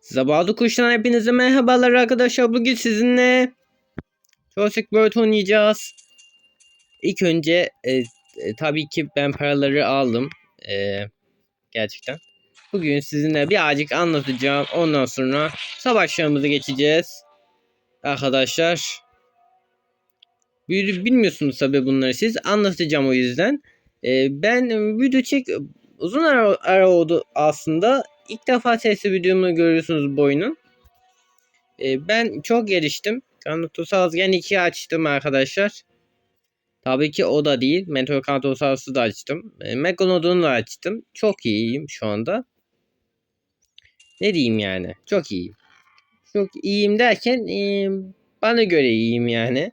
Zavallı kuştan hepinize merhabalar arkadaşlar. Bugün sizinle Jurassic World oynayacağız. İlk önce e, e, tabii ki ben paraları aldım. E, gerçekten. Bugün sizinle birazcık anlatacağım. Ondan sonra savaşlarımızı geçeceğiz. Arkadaşlar. Bil- Bilmiyorsunuz tabii bunları siz. Anlatacağım o yüzden. E, ben video çek uzun ara, ara oldu aslında. İlk defa sesli videomu görüyorsunuz bu oyunun. Ee, ben çok geliştim. Kanatosaurus Gen 2'yi açtım arkadaşlar. Tabii ki o da değil. Mentor Kanatosaurus'u da açtım. E, Megalodon'u da açtım. Çok iyiyim şu anda. Ne diyeyim yani? Çok iyiyim. Çok iyiyim derken e, bana göre iyiyim yani.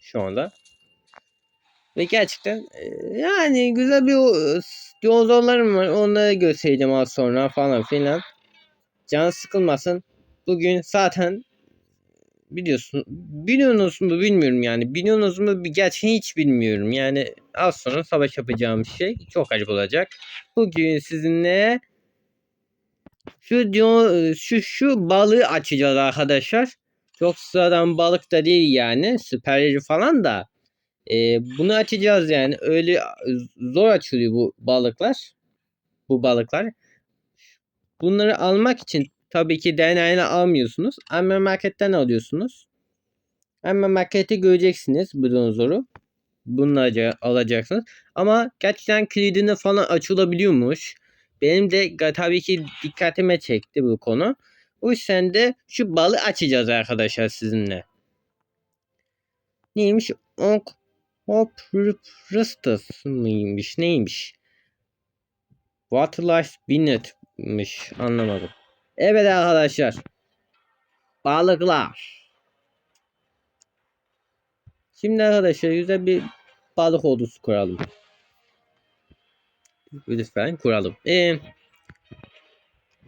Şu anda. Ve gerçekten yani güzel bir dinozorlarım var. Onları göstereceğim az sonra falan filan. Can sıkılmasın. Bugün zaten biliyorsun biliyorsunuz mu bilmiyorum yani. Biliyorsunuz mu gerçekten hiç bilmiyorum. Yani az sonra savaş yapacağım şey çok acı olacak. Bugün sizinle şu şu şu balığı açacağız arkadaşlar. Çok sıradan balık da değil yani. Süperleri falan da. Ee, bunu açacağız yani. Öyle zor açılıyor bu balıklar. Bu balıklar. Bunları almak için tabii ki DNA'yla almıyorsunuz. Ama marketten alıyorsunuz. Ama markette göreceksiniz bu dinozoru. Bunları alacaksınız. Ama gerçekten kilidini falan açılabiliyormuş. Benim de tabii ki dikkatime çekti bu konu. O yüzden de şu balı açacağız arkadaşlar sizinle. Neymiş? Ok Hoprustus mıymış? Neymiş? Waterlife Binet'miş. Anlamadım. Evet arkadaşlar. Balıklar. Şimdi arkadaşlar güzel bir balık ordusu kuralım. Lütfen kuralım. Ee,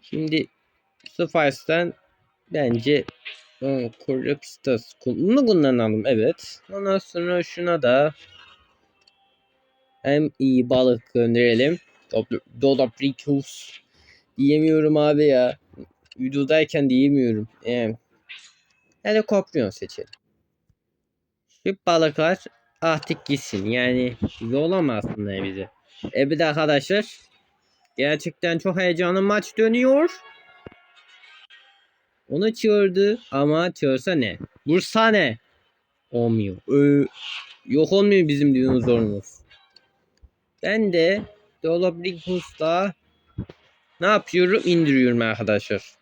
şimdi Suffice'den bence Corruptus bunu kullanalım. Evet. Ondan sonra şuna da hem iyi balık gönderelim. Dodopricus diyemiyorum abi ya. Videodayken diyemiyorum. Ee, helikopter seçelim. Şu balıklar artık gitsin. Yani yollamasınlar bizi. Evet arkadaşlar. Gerçekten çok heyecanlı maç dönüyor. Onu çağırdı ama çağırsa ne? Vursa ne? Olmuyor. Ee, yok olmuyor bizim dinozorumuz. Ben de Doloblicus'ta ne yapıyorum? İndiriyorum arkadaşlar.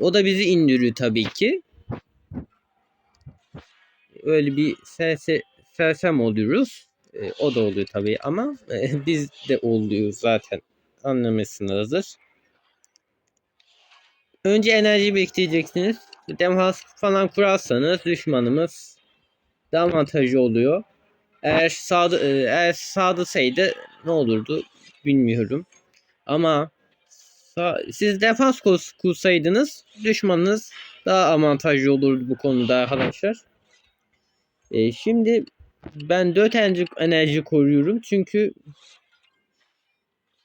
O da bizi indiriyor tabii ki. Öyle bir serse, sersem oluyoruz. Ee, o da oluyor tabii ama e, biz de oluyor zaten. Anlamışsınızdır. Önce enerji bekleyeceksiniz. Demhas falan kurarsanız düşmanımız daha avantajlı oluyor. Eğer sağda e, eğer sağdasaydı ne olurdu bilmiyorum. Ama sağ, siz defans kursaydınız düşmanınız daha avantajlı olurdu bu konuda arkadaşlar. E, şimdi ben 4 enerji, enerji koruyorum çünkü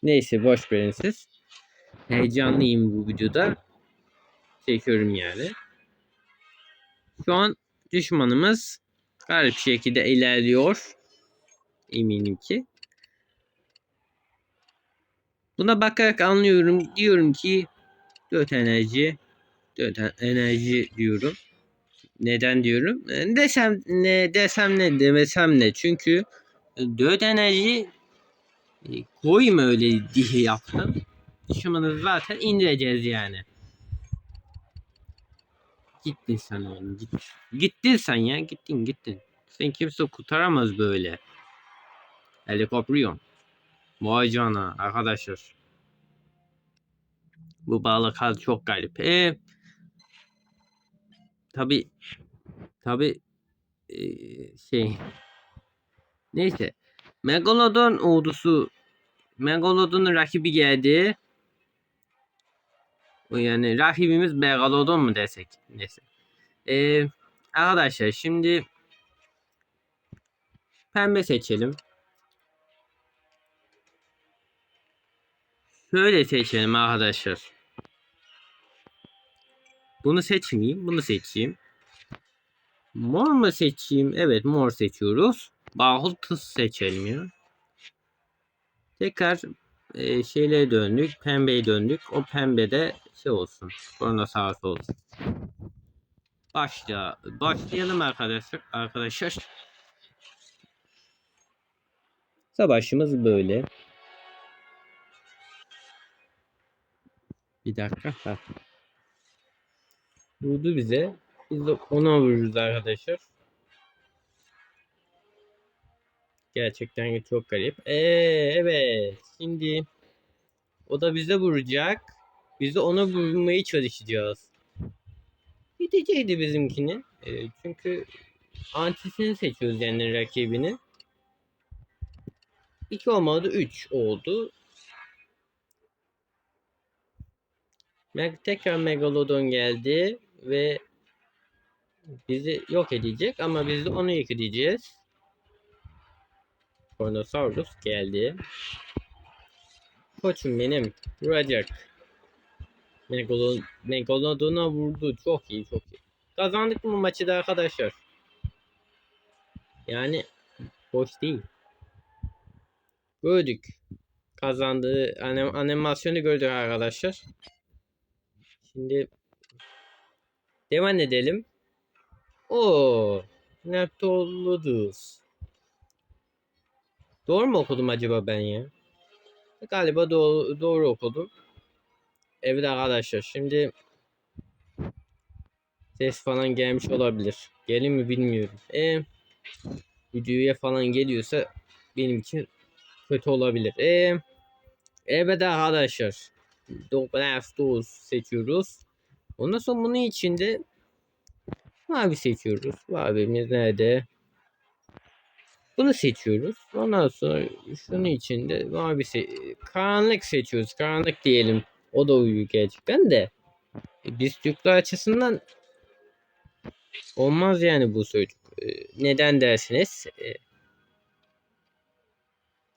neyse boş verin siz. Heyecanlıyım bu videoda. Çekiyorum yani. Şu an düşmanımız garip şekilde ilerliyor. Eminim ki. Buna bakarak anlıyorum. Diyorum ki 4 enerji 4 enerji diyorum. Neden diyorum? E, Desem ne desem ne demesem ne. Çünkü 4 enerji e, koyayım öyle diye yaptım. Düşmanı zaten indireceğiz yani. Gittin sen oğlum git. Gittin sen ya gittin gittin. Sen kimse kurtaramaz böyle. Helikopteriyon. Vay cana arkadaşlar. Bu balık hal çok garip. E, tabi tabi e, şey neyse Megalodon ordusu Megalodon'un rakibi geldi. Yani rakibimiz Megalodon mu desek? Neyse. Ee, arkadaşlar şimdi pembe seçelim. Şöyle seçelim arkadaşlar. Bunu seçmeyeyim. Bunu seçeyim. Mor mu seçeyim? Evet mor seçiyoruz. Bahultuz seçelim ya. Tekrar e, şeylere döndük. Pembeye döndük. O pembe de şey olsun. Korona sahası olsun. Başla. Başlayalım arkadaşlar. Arkadaşlar. Savaşımız böyle. Bir dakika. Ha. Vurdu bize. Biz de ona vururuz arkadaşlar. Gerçekten çok garip. Ee, evet. Şimdi o da bize vuracak. Biz de ona vurmaya çalışacağız. Bitecekti bizimkinin. Ee, çünkü antisini seçiyoruz yani rakibini. 2 olmadı 3 oldu. Meg tekrar Megalodon geldi ve bizi yok edecek ama biz de onu yok edeceğiz. Kornosaurus geldi. Koçum benim. Megalodon, Megalodon'a vurdu. Çok iyi çok iyi. Kazandık mı maçı da arkadaşlar? Yani boş değil. Gördük. Kazandığı anim animasyonu gördük arkadaşlar. Şimdi devam edelim. O Neptoludus. Doğru mu okudum acaba ben ya? Galiba doğru, doğru okudum. Evet arkadaşlar şimdi ses falan gelmiş olabilir. Gelin mi bilmiyorum. E, videoya falan geliyorsa benim için kötü olabilir. E, evet arkadaşlar. Doblastos seçiyoruz. Ondan sonra bunun içinde mavi seçiyoruz. Mavimiz nerede? Bunu seçiyoruz. Ondan sonra şunun içinde mavi se karanlık seçiyoruz. Karanlık diyelim. O da uyuyor gerçekten de. E, biz Türkler açısından olmaz yani bu çocuk. E, neden dersiniz? E,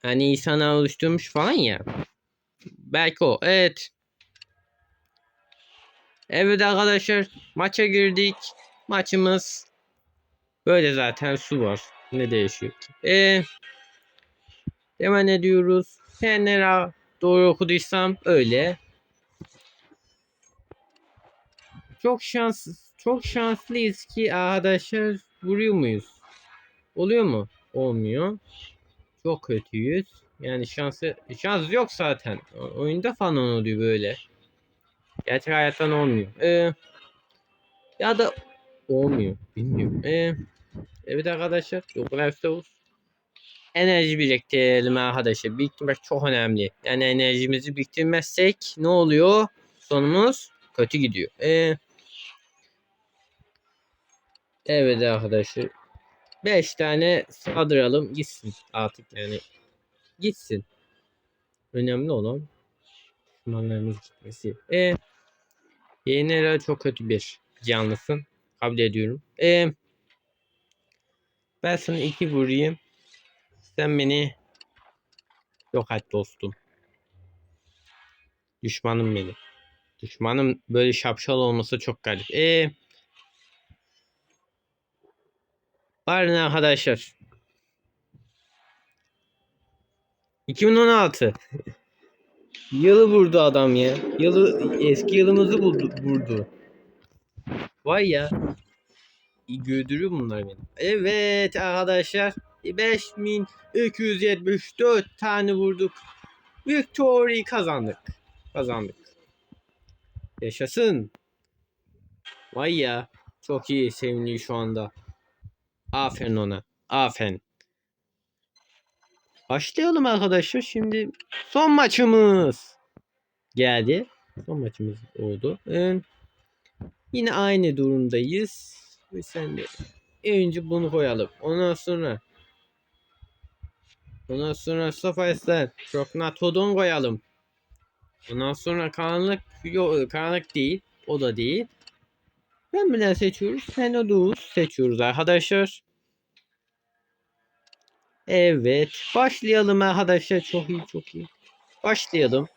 hani insanlar oluşturmuş falan ya. Belki o. Evet. Evet arkadaşlar. Maça girdik. Maçımız böyle zaten su var. Ne değişiyor ki? Eee devam ediyoruz. Her doğru okuduysam öyle. Çok şans çok şanslıyız ki arkadaşlar vuruyor muyuz? Oluyor mu? Olmuyor. Çok kötüyüz. Yani şansı şans yok zaten. Oyunda falan oluyor böyle. Gerçek hayattan olmuyor. Ee, ya da olmuyor. Bilmiyorum. Ee, evet arkadaşlar. Doktor Enerji biriktirelim arkadaşlar. Biriktirmek çok önemli. Yani enerjimizi biriktirmezsek ne oluyor? Sonumuz kötü gidiyor. Ee, evet arkadaşlar. 5 tane saldıralım gitsin artık yani. Gitsin. Önemli olan düşmanlarımız gitmesi. E Yenera çok kötü bir canlısın. Kabul ediyorum. E ben sana iki vurayım. Sen beni yok et dostum. Düşmanım benim. Düşmanım böyle şapşal olması çok garip. E Pardon arkadaşlar. 2016. Yılı vurdu adam ya. Yılı eski yılımızı buldu, vurdu. Vay ya. İyi gördürüyor bunlar beni. Evet arkadaşlar. 5274 tane vurduk. Victory kazandık. Kazandık. Yaşasın. Vay ya. Çok iyi seviniyor şu anda. Aferin ona. Aferin. Başlayalım arkadaşlar. Şimdi son maçımız geldi. Son maçımız oldu. Ee, yine aynı durumdayız. Ve sen de önce bunu koyalım. Ondan sonra Ondan sonra Sophies'ten Troknatodon koyalım. Ondan sonra karanlık yok karanlık değil. O da değil. Ben bile seçiyoruz. Senodus seçiyoruz arkadaşlar. Evet. Başlayalım arkadaşlar. Çok iyi çok iyi. Başlayalım.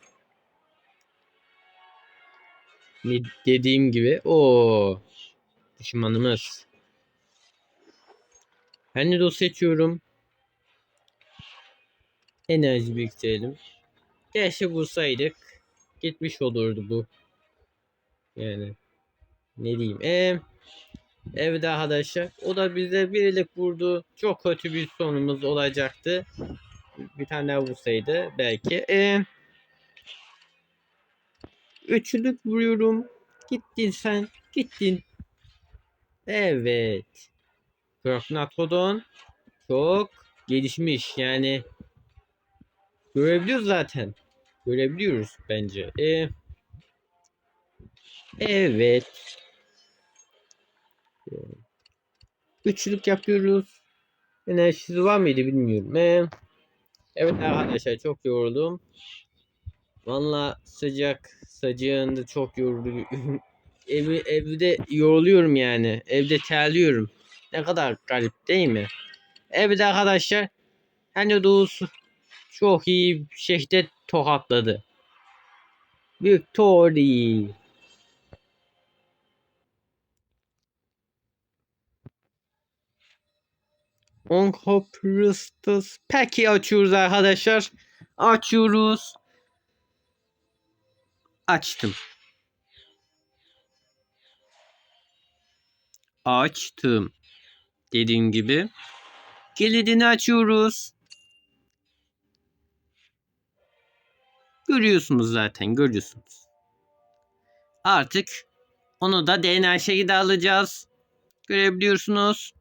Ne dediğim gibi. o düşmanımız. Dost seçiyorum. Enerji biriktirelim. Keşke vursaydık. Gitmiş olurdu bu. Yani. Ne diyeyim. Eee Evet arkadaşlar. O da bize birlik vurdu. Çok kötü bir sonumuz olacaktı. Bir tane daha vursaydı belki. Ee, üçlük vuruyorum. Gittin sen. Gittin. Evet. Krognatodon çok gelişmiş. Yani görebiliyoruz zaten. Görebiliyoruz bence. Ee, evet. Üçlük yapıyoruz. Enerjisi var mıydı bilmiyorum. Ee, evet arkadaşlar çok yoruldum. Valla sıcak sıcağında çok yoruldu. Evi, evde yoruluyorum yani. Evde terliyorum. Ne kadar garip değil mi? Evet arkadaşlar. Hani doğusu çok iyi bir şekilde tokatladı. Victory. Onkoprustus. Peki açıyoruz arkadaşlar. Açıyoruz. Açtım. Açtım. Dediğim gibi. Kilidini açıyoruz. Görüyorsunuz zaten görüyorsunuz. Artık onu da DNA şekilde alacağız. Görebiliyorsunuz.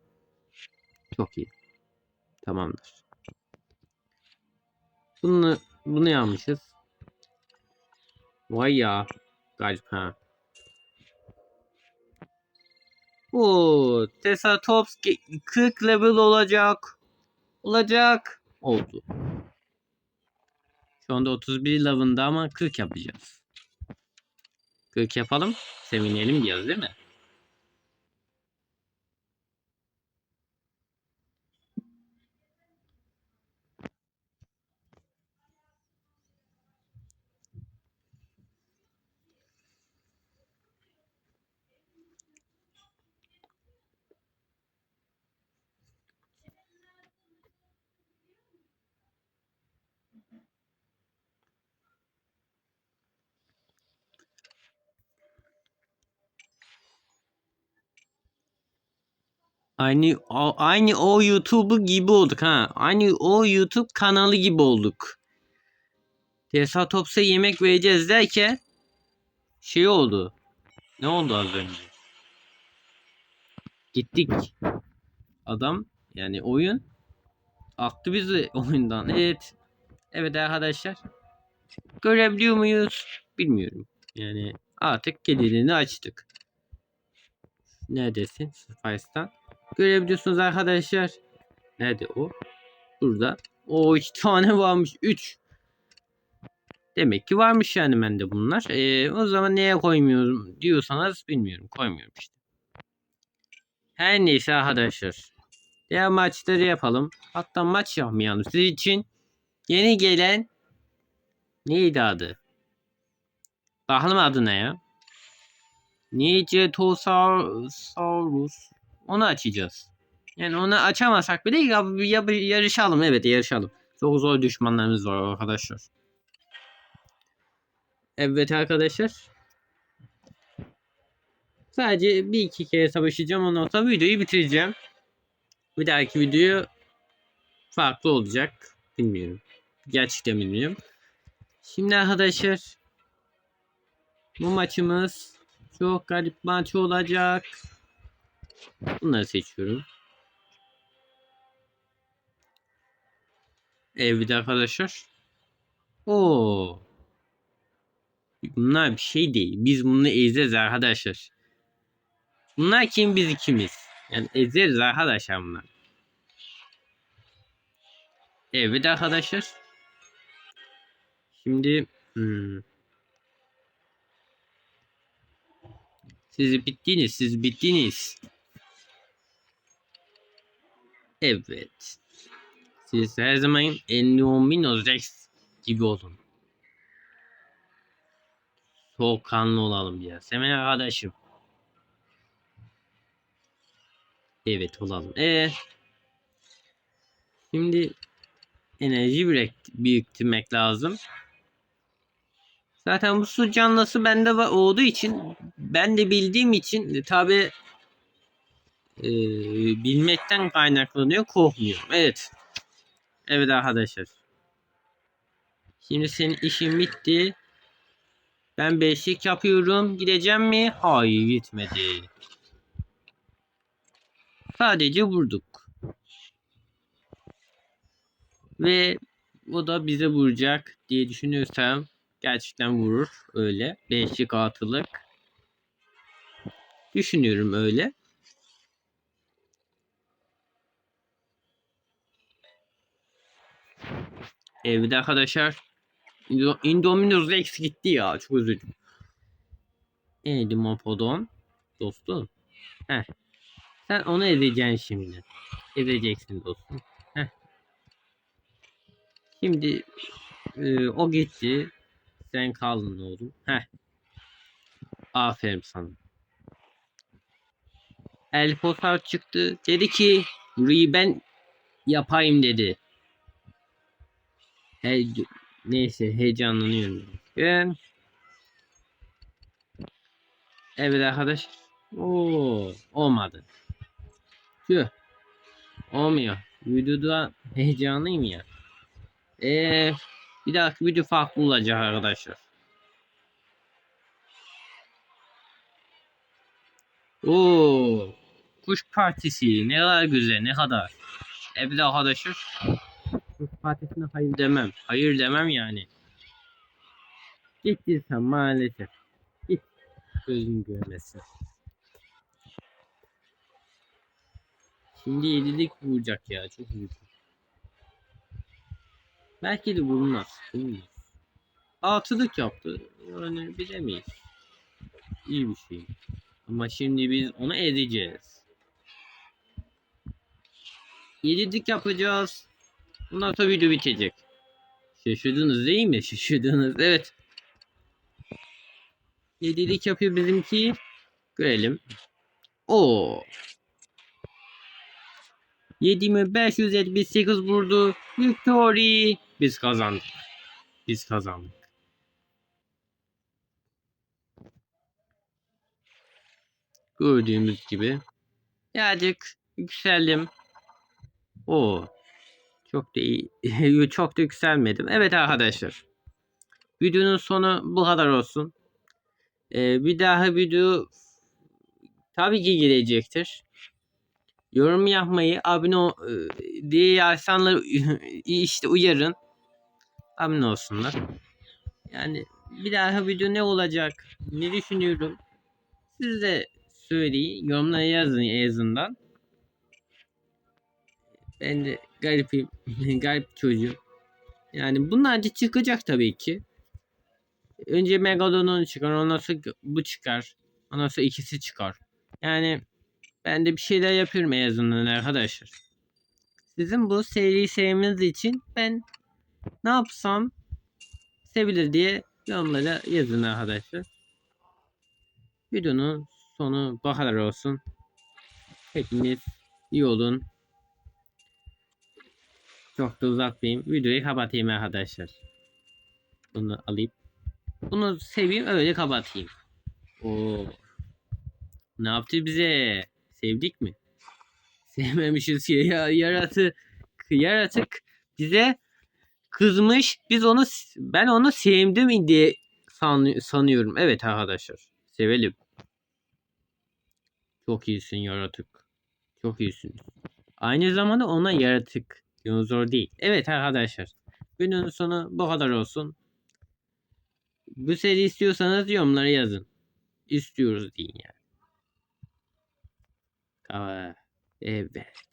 Çok iyi. Tamamdır. Bunu bunu yapmışız. Vay ya. Galip ha. Bu Tesatops 40 level olacak. Olacak. Oldu. Şu anda 31 level'ında ama 40 yapacağız. 40 yapalım. Sevinelim diyoruz değil mi? Aynı o, aynı o YouTube gibi olduk ha. Aynı o YouTube kanalı gibi olduk. Tesatops'a yemek vereceğiz derken şey oldu. Ne oldu az önce? Gittik. Adam yani oyun attı bizi oyundan. Evet. Evet arkadaşlar. Görebiliyor muyuz? Bilmiyorum. Yani artık gelirini açtık. Neredesin? Spice'tan. Görebiliyorsunuz arkadaşlar. Nerede o? Burada. O iki tane varmış. Üç. Demek ki varmış yani bende bunlar. Ee, o zaman neye koymuyorum diyorsanız bilmiyorum. Koymuyorum işte. Her neyse arkadaşlar. Diğer maçları yapalım. Hatta maç yapmayalım. Siz için yeni gelen neydi adı? Bakalım adı ne ya? Nicetosaurus. Onu açacağız. Yani onu açamasak bile ya, ya, yarışalım. Evet yarışalım. Çok zor düşmanlarımız var arkadaşlar. Evet arkadaşlar. Sadece bir iki kere savaşacağım. Ondan sonra videoyu bitireceğim. Bir dahaki video farklı olacak. Bilmiyorum. Gerçekten bilmiyorum. Şimdi arkadaşlar bu maçımız çok garip maç olacak. Bunları seçiyorum. Evet arkadaşlar. Oo. Bunlar bir şey değil. Biz bunu ezeriz arkadaşlar. Bunlar kim biz ikimiz. Yani ezeriz arkadaşlar bunlar. Evet arkadaşlar. Şimdi hmm. Siz bittiniz, siz bittiniz. Evet. Siz her zaman Endominos Rex gibi olun. soğukkanlı olalım biraz. Hemen arkadaşım. Evet olalım. Ee, şimdi enerji birikti- biriktirmek lazım. Zaten bu su canlısı bende olduğu için ben de bildiğim için tabi bilmekten kaynaklanıyor korkmuyorum. Evet. Evet arkadaşlar. Şimdi senin işin bitti. Ben beşik yapıyorum. Gideceğim mi? Hayır gitmedi. Sadece vurduk. Ve o da bize vuracak diye düşünüyorsam gerçekten vurur öyle. Beşik atılık. Düşünüyorum öyle. Evde arkadaşlar Indo- Indominus Rex gitti ya. Çok üzüldüm. Neydi Mopodon? Dostum. Heh. Sen onu ezeceksin şimdi. Ezeceksin dostum. Heh. Şimdi e, o gitti. Sen kaldın oğlum. Heh. Aferin sana. El Posar çıktı. Dedi ki burayı ben yapayım dedi. He, neyse heyecanlanıyorum. Ben... Evet arkadaş. Oo, olmadı. Tüh. Olmuyor. Videoda heyecanlıyım ya. Eee bir dahaki video farklı olacak arkadaşlar. Oo, kuş partisi ne kadar güzel ne kadar. Evet arkadaşlar. Kuş partisine hayır demem. Hayır demem yani. Gittin sen maalesef. Git. Gözün görmesin. Şimdi yedilik vuracak ya. Çok üzücü. Belki de vurmaz. Vurmaz. Altılık yaptı. Yani bilemeyiz. İyi bir şey. Ama şimdi biz onu edeceğiz. Yedilik yapacağız. Bundan sonra video bitecek. Şaşırdınız değil mi? Şaşırdınız. Evet. Yedilik yapıyor bizimki. Görelim. Oo. 7578 vurdu. Victory. Biz kazandık. Biz kazandık. Gördüğümüz gibi. Birazcık yükseldim. Oo. Çok da iyi. Çok da yükselmedim. Evet arkadaşlar. Videonun sonu bu kadar olsun. Ee, bir daha video tabii ki gelecektir. Yorum yapmayı, abone e, diye insanları işte uyarın. Abone olsunlar. Yani bir daha video ne olacak? Ne düşünüyorum? Siz de söyleyin. Yorumlara yazın en azından. Ben de garipim. garip çocuğum. Yani bunlar da çıkacak tabii ki. Önce Megalodon çıkar. Ondan sonra bu çıkar. Ondan sonra ikisi çıkar. Yani ben de bir şeyler yapıyorum en azından arkadaşlar. Sizin bu seriyi sevmeniz için ben ne yapsam sevilir diye yorumlara yazın arkadaşlar. Videonun sonu bu kadar olsun. Hepiniz iyi olun. Çok da uzatmayayım. Videoyu kapatayım arkadaşlar. Bunu alayım. Bunu seveyim öyle kapatayım. Oo. Ne yaptı bize? Sevdik mi? Sevmemişiz ya yaratık. Yaratık bize kızmış. Biz onu ben onu sevdim diye san, sanıyorum. Evet arkadaşlar. Sevelim. Çok iyisin yaratık. Çok iyisin. Aynı zamanda ona yaratık. Dinozor değil. Evet arkadaşlar. Günün sonu bu kadar olsun. Bu seri istiyorsanız yorumlara yazın. İstiyoruz deyin yani. Evet.